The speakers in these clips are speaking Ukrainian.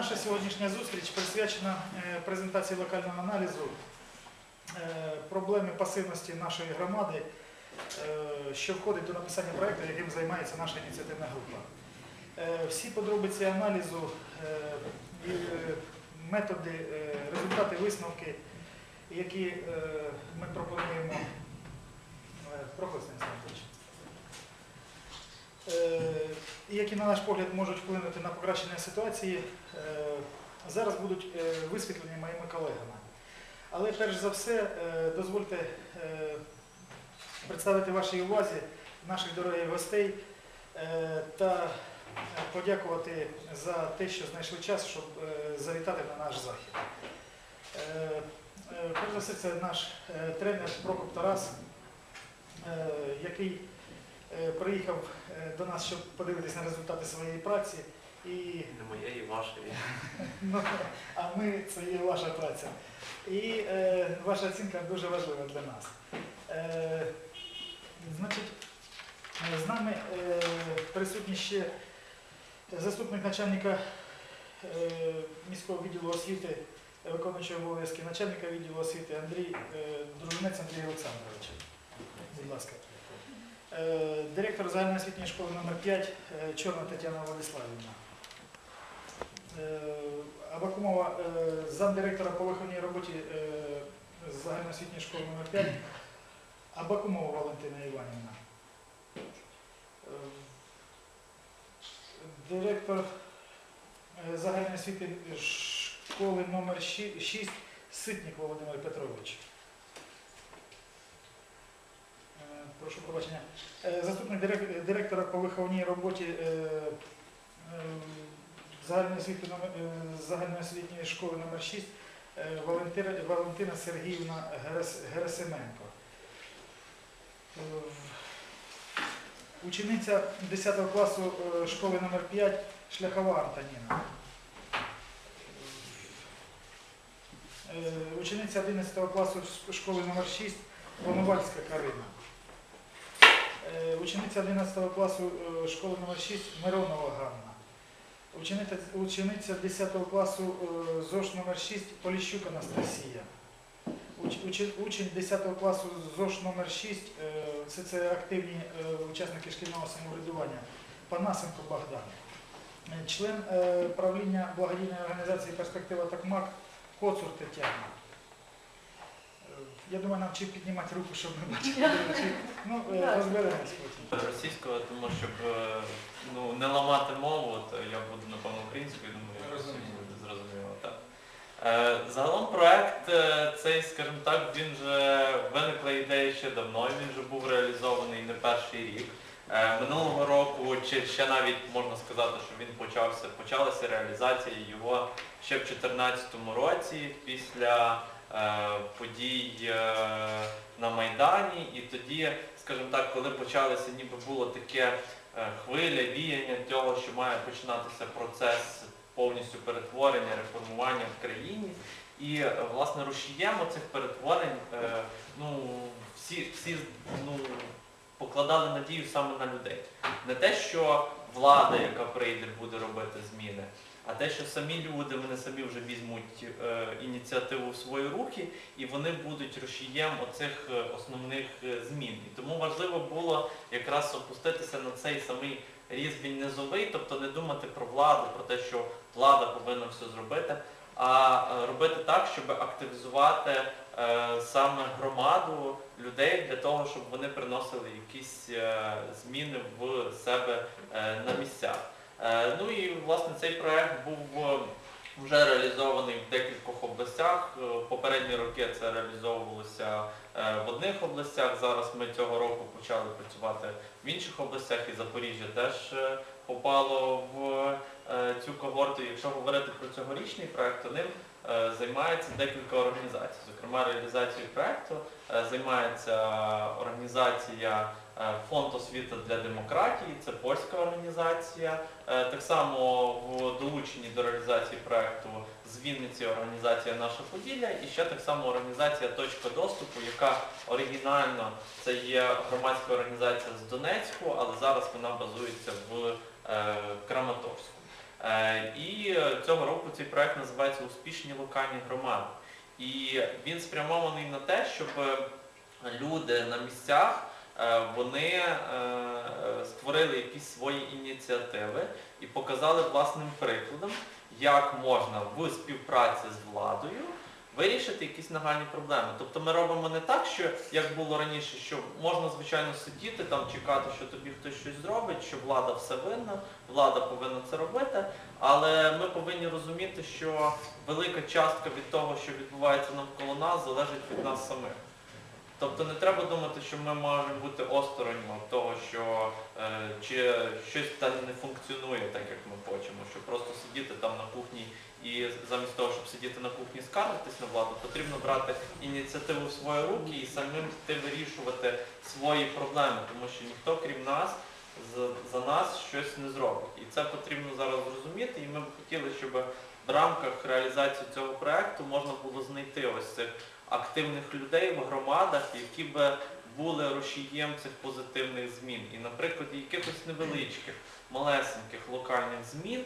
Наша сьогоднішня зустріч присвячена е, презентації локального аналізу е, проблеми пасивності нашої громади, е, що входить до написання проєкту, яким займається наша ініціативна група. Всі подробиці аналізу, методи, результати, висновки, які ми пропонуємо. Е, Проходь, Станіслав Анатолійович. Е, і які, на наш погляд, можуть вплинути на покращення ситуації, е, зараз будуть е, висвітлені моїми колегами. Але перш за все, е, дозвольте е, представити вашій увазі наших дорогих гостей е, та подякувати за те, що знайшли час, щоб е, завітати на наш захід. Е, е, Перш за все, це наш е, тренер Прокоп Тарас, е, який е, приїхав е, до нас, щоб подивитися на результати своєї праці. І, Не моєї, вашої. ну, а ми це є ваша праця. І е, ваша оцінка дуже важлива для нас. Е, значить, е, з нами е, присутній ще заступник начальника е, міського відділу освіти, е, виконуючого обов'язки начальника відділу освіти Андрій е, Дружинець Андрій Олександрович. Будь ласка. Е, Директор загальноосвітньої школи номер 5 е, Чорна Тетяна Владиславівна. Е, Абакумова, замдиректора по виховній роботі загальноосвітньої школи номер 5 Абакумова Валентина Іванівна. Директор загальної освіти школи номер 6 Ситник Володимир Петрович. Е, Прошу пробачення. Е, Заступник директора по виховній роботі е, е, загальноосвітньої школи номер 6 е, Валентина, Сергіївна Герасименко. Учениця 10 класу школи номер 5 Шляхова Антоніна. Учениця 11 класу школи номер 6 Воновальська Карина. Е, Учениця 11 класу е, школи номер 6 Миронова Ганна. Учениця, учениця 10 класу е, ЗОШ номер 6 Поліщук Анастасія. Учень- Учень 10 класу ЗОШ номер 6 е, це, це активні учасники шкільного самоврядування Панасенко Богдан. Член правління благодійної організації Перспектива Такмак Коцур Тетяна. Е, Я думаю, нам чи піднімати руку, щоб ми бачили, чи ну, е, розберемось потім. Російського, тому щоб е, ну, не ламати мову, то я буду, напевно, українською, думаю, Розумію. буде зрозуміло. Так. Е, Загалом проект е, цей, скажімо так, він вже виникла ідея ще давно, він вже був реалізований не перший рік. Е, Минулого року, чи ще навіть можна сказати, що він почався, почалася реалізація його ще в 2014 році після е, подій е, на Майдані. І тоді, скажімо так, коли почалося, ніби було таке е, хвиля, віяння того, що має починатися процес повністю перетворення, реформування в країні. І е, власне рушієм цих перетворень е, ну, всі, всі ну, покладали надію саме на людей. Не те, що влада, яка прийде, буде робити зміни, а те, що самі люди, вони самі вже візьмуть е, ініціативу в свої руки і вони будуть рушієм оцих е, основних е, змін. І тому важливо було якраз опуститися на цей самий різбінь низовий, тобто не думати про владу, про те, що влада повинна все зробити, а е, робити так, щоб активізувати е, саме громаду людей для того, щоб вони приносили якісь е, зміни в себе е, на місцях. Е, Ну і власне цей проект був е, вже реалізований в декількох областях. Е, Попередні роки це реалізовувалося в одних областях. Зараз ми цього року почали працювати в інших областях, і Запоріжжя теж попало в цю когорту. Якщо говорити про цьогорічний проект, то ним займається декілька організацій. Зокрема, реалізацією проекту е, займається організація Фонд освіти для демократії, це польська організація. Е, Так само в долученні до реалізації проекту з Вінниці організація Наша Поділля і ще так само організація Точка доступу, яка оригінально це є громадська організація з Донецьку, але зараз вона базується в е, Краматорську. Е, І е, цього року цей проект називається Успішні локальні громади. І він спрямований на те, щоб е, люди на місцях е, вони е, е, створили якісь свої ініціативи і показали власним прикладом, як можна в співпраці з владою вирішити якісь нагальні проблеми. Тобто ми робимо не так, що як було раніше, що можна звичайно сидіти там, чекати, що тобі хтось щось зробить, що влада все винна, влада повинна це робити. Але ми повинні розуміти, що велика частка від того, що відбувається навколо нас, залежить від нас самих. Тобто не треба думати, що ми можемо бути осторонь від того, що е, чи щось там не функціонує так, як ми хочемо, що просто сидіти там на кухні і замість того, щоб сидіти на кухні і на владу, потрібно брати ініціативу в свої руки і самим йти вирішувати свої проблеми, тому що ніхто, крім нас, за, за нас щось не зробить. І це потрібно зараз зрозуміти, і ми б хотіли, щоб в рамках реалізації цього проекту можна було знайти ось цих активних людей в громадах, які би були рушієм цих позитивних змін. І, наприклад, якихось невеличких, малесеньких локальних змін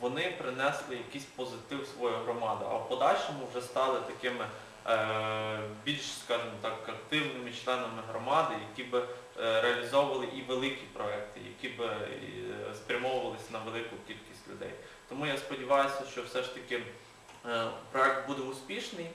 вони принесли якийсь позитив в свою громаду, а в подальшому вже стали такими е, більш, скажімо так, активними членами громади, які би е, реалізовували і великі проекти, які би е, спрямовувалися на велику кількість людей. Тому я сподіваюся, що все ж таки е, проект буде успішний.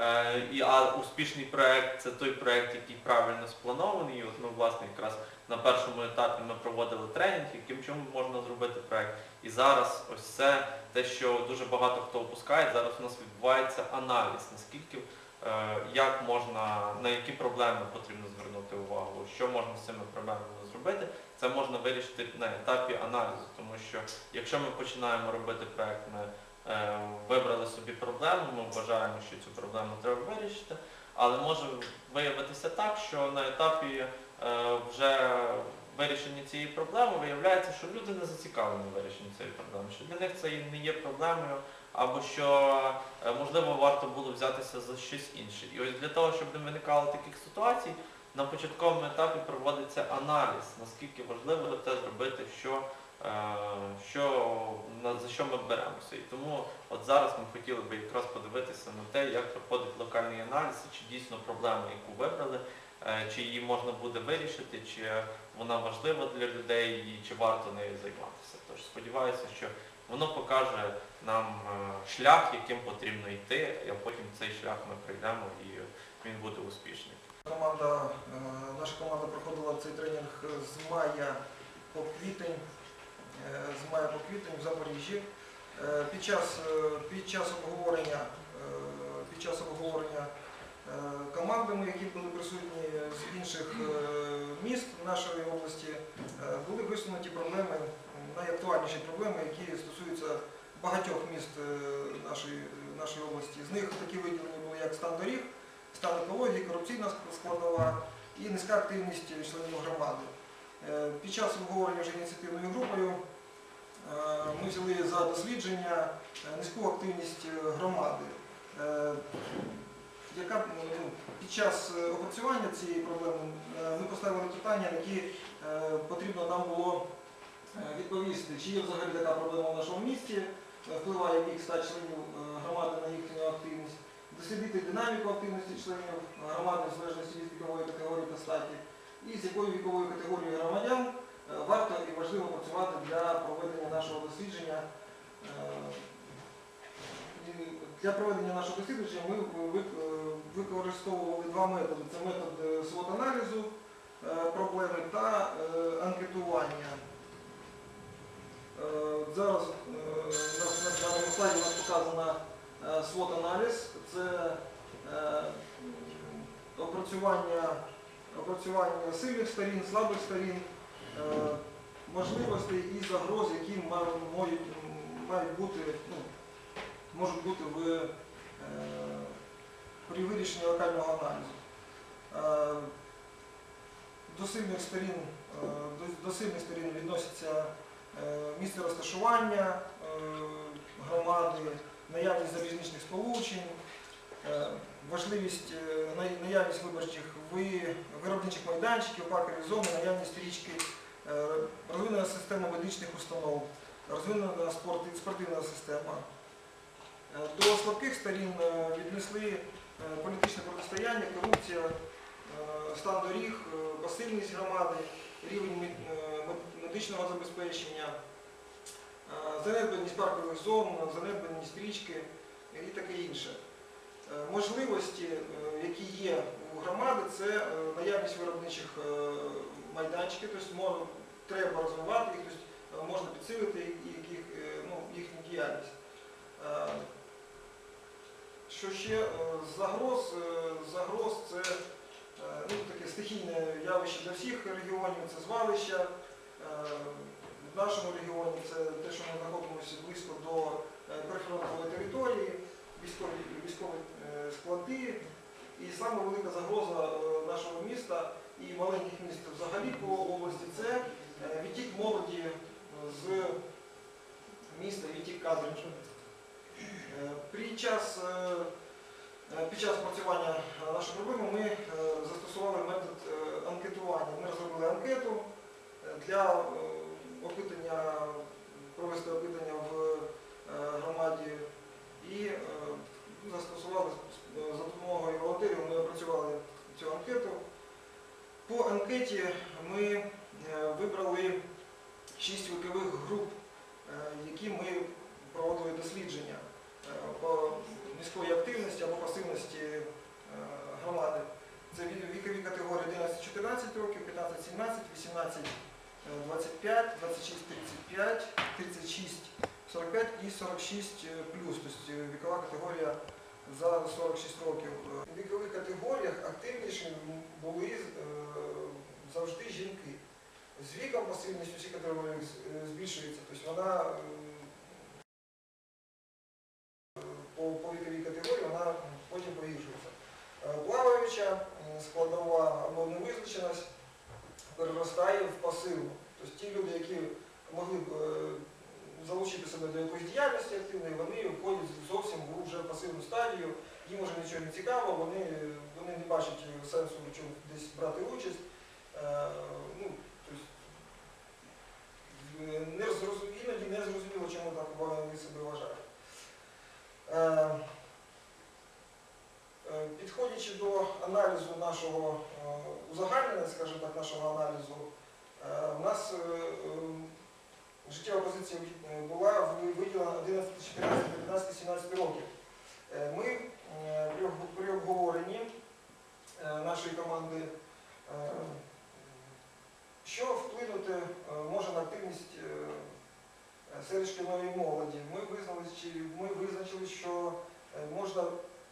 Е, а успішний проект це той проект, який правильно спланований. І от ми, власне, якраз на першому етапі ми проводили тренінг, яким чому можна зробити проект. І зараз ось це те, що дуже багато хто опускає, зараз у нас відбувається аналіз, наскільки, е, як можна, на які проблеми потрібно звернути увагу, що можна з цими проблемами зробити. Це можна вирішити на етапі аналізу, тому що якщо ми починаємо робити проект, ми е, вибрали собі проблему, ми вважаємо, що цю проблему треба вирішити, але може виявитися так, що на етапі е, вже вирішення цієї проблеми виявляється, що люди не зацікавлені в цієї проблеми, що для них це не є проблемою, або що е, можливо варто було взятися за щось інше. І ось для того, щоб не виникало таких ситуацій, на початковому етапі проводиться аналіз, наскільки важливо те зробити, що, що, за що ми беремося. І тому от зараз ми хотіли би якраз подивитися на те, як проходить локальний аналіз, чи дійсно проблема, яку вибрали, е, чи її можна буде вирішити, чи вона важлива для людей і чи варто нею займатися. Тож сподіваюся, що воно покаже нам е, шлях, яким потрібно йти, а потім цей шлях ми пройдемо і він буде успішний. Команда, е, наша команда проходила цей тренінг з мая по квітень, е, з мая по квітень в Запоріжжі. Е, Під час, е, під час обговорення, е, під час обговорення е, командами, які були присутні з інших е, міст нашої області, е, були висунуті проблеми, найактуальніші проблеми, які стосуються багатьох міст е, нашої, нашої області. З них такі виділені були як стан доріг, стан екології, корупційна складова і низька активність членів громади. Е, Під час обговорення вже ініціативною групою е, ми взяли за дослідження е, низьку активність е, громади. Е, Яка ну, під час е, опрацювання цієї проблеми е, ми поставили питання, на які е, потрібно нам було е, відповісти, чи є взагалі така проблема в нашому місті, е, впливає вік 100 членів е, громади на їхню активність. Дослідити динаміку активності членів громади в залежності від вікової категорії та статі, і з якою віковою категорією громадян е, варто і важливо працювати для проведення нашого дослідження. Е, Для проведення нашого дослідження ми е, використовували два методи. Це метод е, SWOT-аналізу е, проблеми та е, анкетування. Е, Зараз е, на даному слайді у нас показана Е, SWOT-аналіз це е, опрацювання, опрацювання сильних сторін, слабих сторін, е, можливостей і загроз, які мають, мають бути, ну, можуть бути в, е, при вирішенні локального аналізу. Е, До сильних сторін, е, до, до сильних сторін відносяться е, місце розташування е, громади, наявність залізничних сполучень, е, важливість е, наявність виборчих виробничих майданчиків, паркові зони, наявність річки, е, розвинена система медичних установ, розвинена спортивна система. Е, До слабких сторін е, віднесли е, політичне протистояння, корупція, е, стан доріг, е, пасивність громади, рівень мед- е, мед- медичного забезпечення, е, занедбаність паркових зон, занедбаність річки і таке інше. Е, Можливості, е, які є у громади, це е, наявність виробничих майданчиків, тобто треба розвивати їх, тобто можна підсилити їх, е, ну, їхню діяльність. Е, Що ще загроз? Загроз це ну, таке стихійне явище для всіх регіонів, це звалища. В нашому регіоні це те, що ми знаходимося близько до е, прифронтової території, військові, військові е, склади. І саме велика загроза е, нашого міста і маленьких міст взагалі по області це е, відтік молоді з міста, відтік. Е, Під час, е, е, під час працювання нашої проблеми ми застосували метод анкетування. Ми розробили анкету для опитання, провести опитання в громаді і застосували за допомогою волонтерів, ми опрацювали цю анкету. По анкеті ми вибрали шість вікових груп, які ми проводили дослідження е, по міської активності або пасивності е, громади. Це вікові категорії 11-14 років, 15-17, 18-25, 26-35, 36-45 і 46 плюс, тобто вікова категорія за 46 років. У вікових категоріях активніші були е, завжди жінки. З віком пасивність усіх категорій збільшується, тобто вона е, по, по віковій категорії вона потім погіршується. Е, Плаваюча е, складова або невизначеність переростає в пасивну. Тобто ті люди, які могли б е, залучити себе до якоїсь діяльності активної, вони входять зовсім в вже пасивну стадію, їм вже нічого не цікаво, вони, вони не бачать сенсу в чому десь брати участь. Е, ну, тобто, е, іноді не зрозуміло, чому так вони себе вважають. Е, Підходячи до аналізу нашого е, узагальнення, скажімо так, нашого аналізу, у нас е, е, життєва позиція е, була в- виділена 11, 14, 15, 17 років. Е, Ми е, при об- при обговоренні е, нашої команди, е, що вплинути е, може на активність е, е, серед шкільної молоді, ми визнали, чи ми визначили, що е, можна,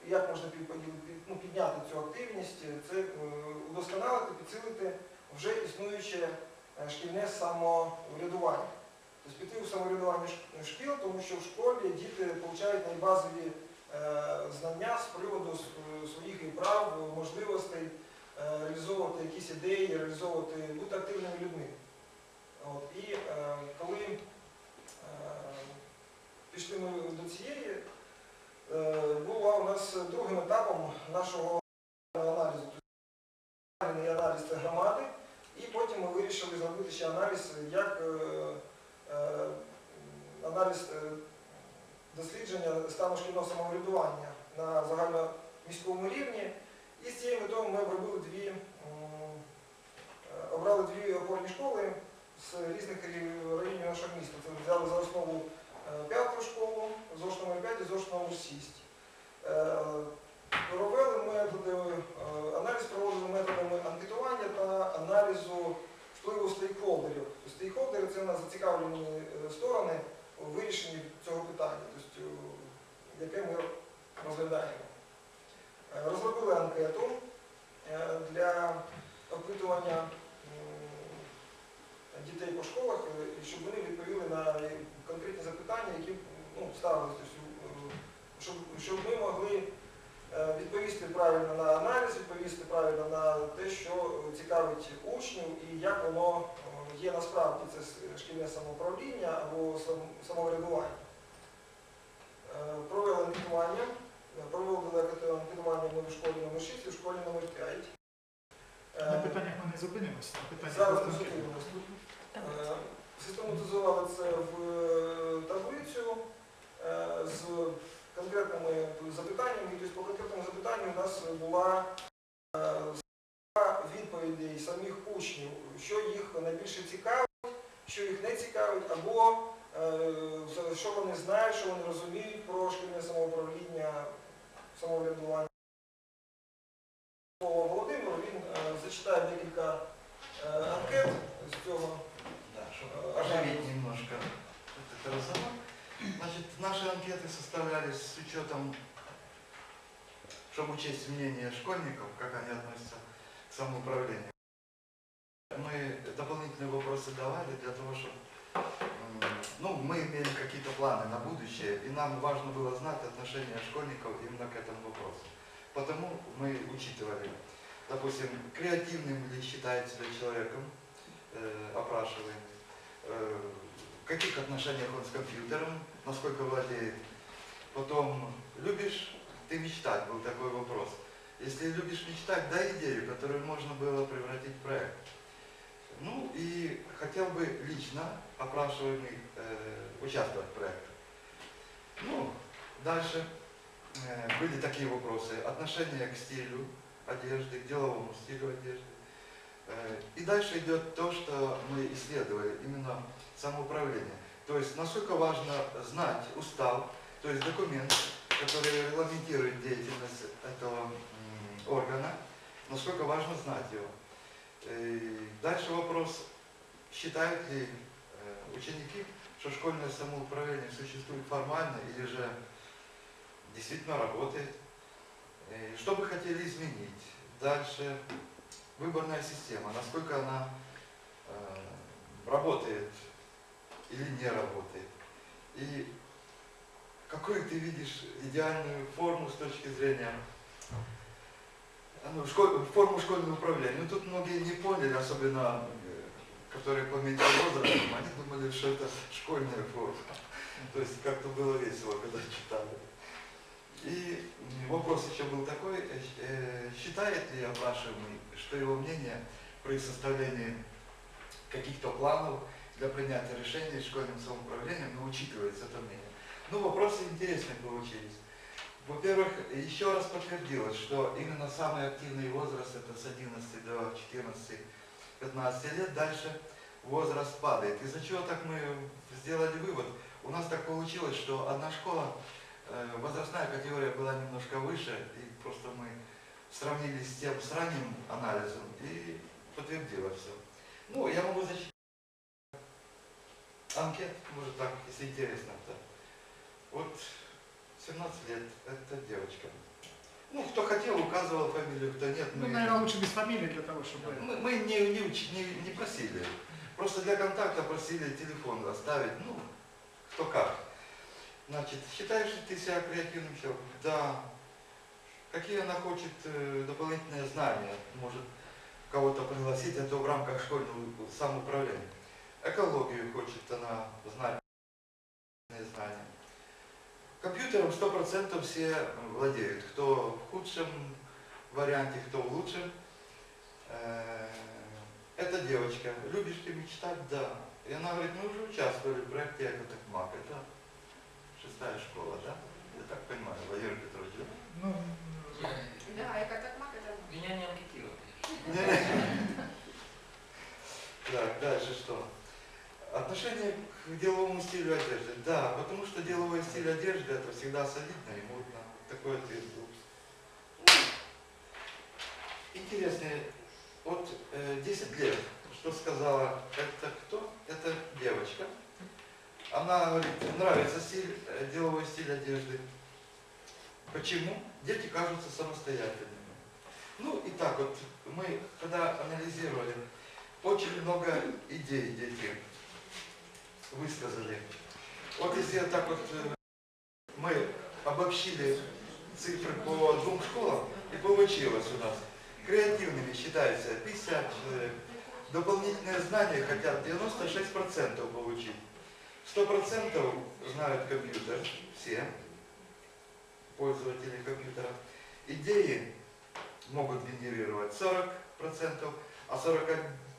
як можна під- під- ну, підняти цю активність, це е, удосконалити, підсилити вже існуюче е, шкільне самоврядування. Тобто піти у самоврядування шкіл, тому що в школі діти отримують найбазові е, знання з приводу своїх і прав, можливостей е, реалізовувати якісь ідеї, реалізовувати, бути активними людьми. От, і е, коли е, пішли ми до цієї, е, була у нас етапом нашого аналізу. Тобто, аналіз громади, і потім ми вирішили зробити ще аналіз, як е, е, аналіз е, дослідження стану шкільного самоврядування на загальноміському рівні. І з цією метою ми обробили дві, обрали дві опорні школи з різних районів нашого міста. Це взяли за основу п'яту школу, ЗОШ номер 5 і ЗОШ номер 6. Е, Провели методи, е, аналіз проводили методами анкетування та аналізу впливу стейкхолдерів. Стейкхолдери це у нас зацікавлені е, сторони у вирішенні цього питання, тобто, е, яке ми розглядаємо. Розробили анкету для опитування дітей по школах, щоб вони відповіли на конкретні запитання, які ну, ставилися, тобто, щоб, щоб ми могли відповісти правильно на аналіз, відповісти правильно на те, що е, цікавить учнів і як воно е, є насправді це шкільне самоуправління або самоврядування. Е, Провели анкетування, е, проводили анкетування в школі номер 6 і в школі номер 5. На питаннях ми не зупинимося. на питаннях Зараз просто ми зупинимось. Е, систематизували це в е, таблицю е, з конкретними запитаннями. І тобто по конкретному запитанню у нас була е, відповідей самих учнів, що їх найбільше цікавить, що їх не цікавить, або е, що вони знають, що вони розуміють про шкільне самоуправління, самоврядування. Слово Володимиру, він е, зачитає декілька анкет учетом, чтобы учесть мнение школьников, как они относятся к самоуправлению. Мы дополнительные вопросы давали для того, чтобы ну, мы имели какие-то планы на будущее, и нам важно было знать отношение школьников именно к этому вопросу. Потому мы учитывали, допустим, креативным ли считает себя человеком, э, опрашиваем, э, в каких отношениях он с компьютером, насколько владеет. Потом, любишь ты мечтать, был такой вопрос. Если любишь мечтать, дай идею, которую можно было превратить в проект. Ну и хотел бы лично опрашиваемый э, участвовать в проекте. Ну, дальше э, были такие вопросы. Отношение к стилю одежды, к деловому стилю одежды. Э, И дальше идет то, что мы исследовали, именно самоуправление. То есть насколько важно знать устав, то есть документ, который регламентирует деятельность этого органа, насколько важно знать его. И дальше вопрос, считают ли э, ученики, что школьное самоуправление существует формально или же действительно работает. Э, Что бы хотели изменить? Дальше выборная система, насколько она э, работает или не работает. И какую ты видишь идеальную форму с точки зрения ну, школь- форму школьного управления. Ну, тут многие не поняли, особенно э, которые поменьше возрастом, они думали, что это школьная форма. То есть как-то было весело, когда читали. И вопрос еще был такой, э, э, считает ли опрашиваемый, что его мнение при составлении каких-то планов для принятия решений школьным самоуправлением, ну, учитывается это мнение. Ну, вопросы интересные получились. Во-первых, еще раз подтвердилось, что именно самый активный возраст это с 11 до 14-15 лет, дальше возраст падает. Из-за чего так мы сделали вывод? У нас так получилось, что одна школа, э, возрастная категория была немножко выше, и просто мы сравнили с тем, с ранним анализом, и подтвердило все. Ну, я могу зачитать анкет, может так, если интересно. -то. Вот 17 лет, это девочка. Ну, кто хотел, указывал фамилию, кто нет, Ну, мы, наверное, лучше без фамилии для того, чтобы... мы, мы не, не, не, не просили. Просто для контакта просили телефон оставить, ну, кто как. Значит, считаешь ли ты себя креативным человеком? Да. Какие она хочет э, дополнительные знания? Может, кого-то пригласить, это в рамках школьного самоуправления. Экологию хочет она знать, знания. Компьютером 100% все владеют. Кто в худшем варианте, кто в лучшем. Э, Это девочка. Любишь ты мечтать? Да. И она говорит, мы уже участвовали в проекте «Экотехмак». Это шестая школа, да? Я так понимаю, Владимир Петрович, да? Ну, Да, я как так мак, это Меня не анкетировали. Не-не. Так, дальше что? Отношение к деловому стилю одежды. Да, потому что деловой стиль одежды это всегда солидно и модно. Такой ответ был. Ну, Интересный. Вот э, 10 лет, что сказала, это кто? Это девочка. Она говорит, нравится стиль, э, деловой стиль одежды. Почему? Дети кажутся самостоятельными. Ну и так вот, мы когда анализировали, очень много идей дети высказали. Вот если так вот э, мы обобщили цифры по двум школам, и получилось у нас. Креативными считается 50 человек. Дополнительные знания хотят 96% получить. 100% знают компьютер, все пользователи компьютера. Идеи могут генерировать 40%, а 41,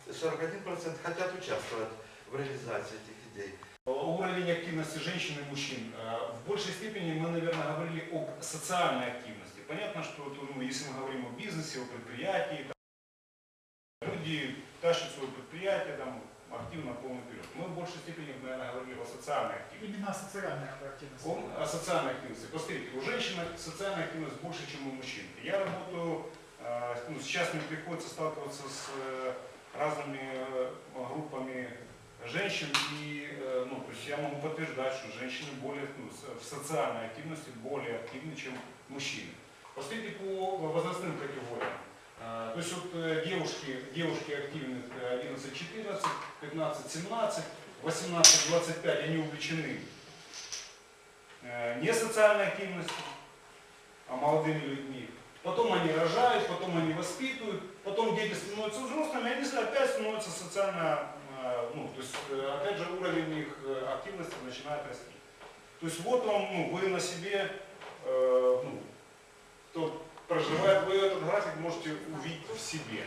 41% хотят участвовать в реализации этих идей. Уровень активности женщин и мужчин. Э, В большей степени мы, наверное, говорили об социальной активности. Понятно, что ну, если мы говорим о бизнесе, о предприятии, там, люди тащат свое предприятие там, активно полный вперед. Мы в большей степени, наверное, говорили о социальной активности. Именно соціальна активність. О, о социальной активности. Посмотрите, у женщин социальная активность больше, чем у мужчин. Я работаю, э, ну, сейчас мне приходится сталкиваться с э, разными э, группами женщин, и э, ну, то есть я могу подтверждать, что женщины более, ну, с- в социальной активности более активны, чем мужчины. Посмотрите по возрастным категориям. Э, То есть вот э, девушки, девушки активны э, 11-14, 15-17, 18-25, они увлечены э, не социальной активностью, а молодыми людьми. Потом они рожают, потом они воспитывают, потом дети становятся взрослыми, они опять становятся социально, э, ну, то есть, э, опять же, уровень их э, активности начинает расти. То есть вот он, ну, вы на себе, э, ну, кто проживает, вы этот график можете увидеть в себе.